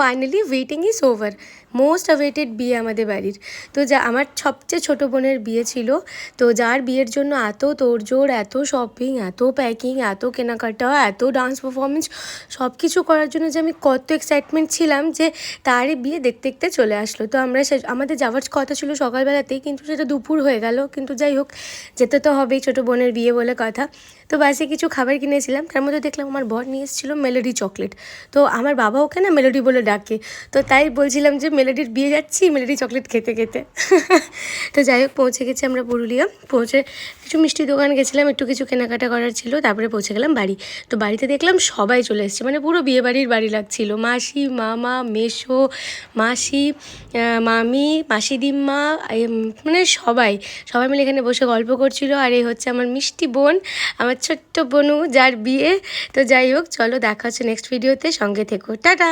Finally waiting is over most awaited বিয়ে আমাদের বাড়ির। তো যা, আমার সবচেয়ে ছোটো বোনের বিয়ে ছিল। তো যার বিয়ের জন্য এত তোড়জোড়, এত শপিং এত প্যাকিং এত কেনাকাটা, এত ডান্স পারফরমেন্স সব কিছু করার জন্য যে আমি কত এক্সাইটমেন্ট ছিলাম যে তারই বিয়ে দেখতে দেখতে চলে আসলো। তো আমরা সে, আমাদের যাওয়ার কথা ছিল সকালবেলাতেই, কিন্তু সেটা দুপুর হয়ে গেল। কিন্তু যাই হোক, যেতে তো হবেই ছোটো বোনের বিয়ে বলে কথা। তো বাসে কিছু খাবার কিনেছিলাম। তার মধ্যে দেখলাম আমার বর নিয়ে এসেছিল মেলোডি চকলেট তো আমার বাবা ওকে না মেলোডি বলে ডাকে। তো তাই বলছিলাম যে মেলোডির বিয়ে যাচ্ছি মেলোডি চকলেট খেতে খেতে। তো যাই হোক, পৌঁছে গেছি আমরা পুরুলিয়া। পৌঁছে কিছু মিষ্টি দোকান গেছিলাম, একটু কিছু কেনাকাটা করার ছিল, তারপরে পৌঁছে গেলাম বাড়ি। তো বাড়িতে দেখলাম সবাই চলে এসেছে মানে পুরো বিয়ে বাড়ির বাড়ি লাগছিল। মাসি, মামা, মেশো, মাসি মামি মাসি দিম্মা মানে সবাই। সবাই মিলে এখানে বসে গল্প করছিল, আর এই হচ্ছে আমার মিষ্টি বোন, আমার ছোট্ট বোনু, যার বিয়ে। তো যাই হোক, চলো দেখা হচ্ছে নেক্সট ভিডিওতে সঙ্গে থেকো। টাটা!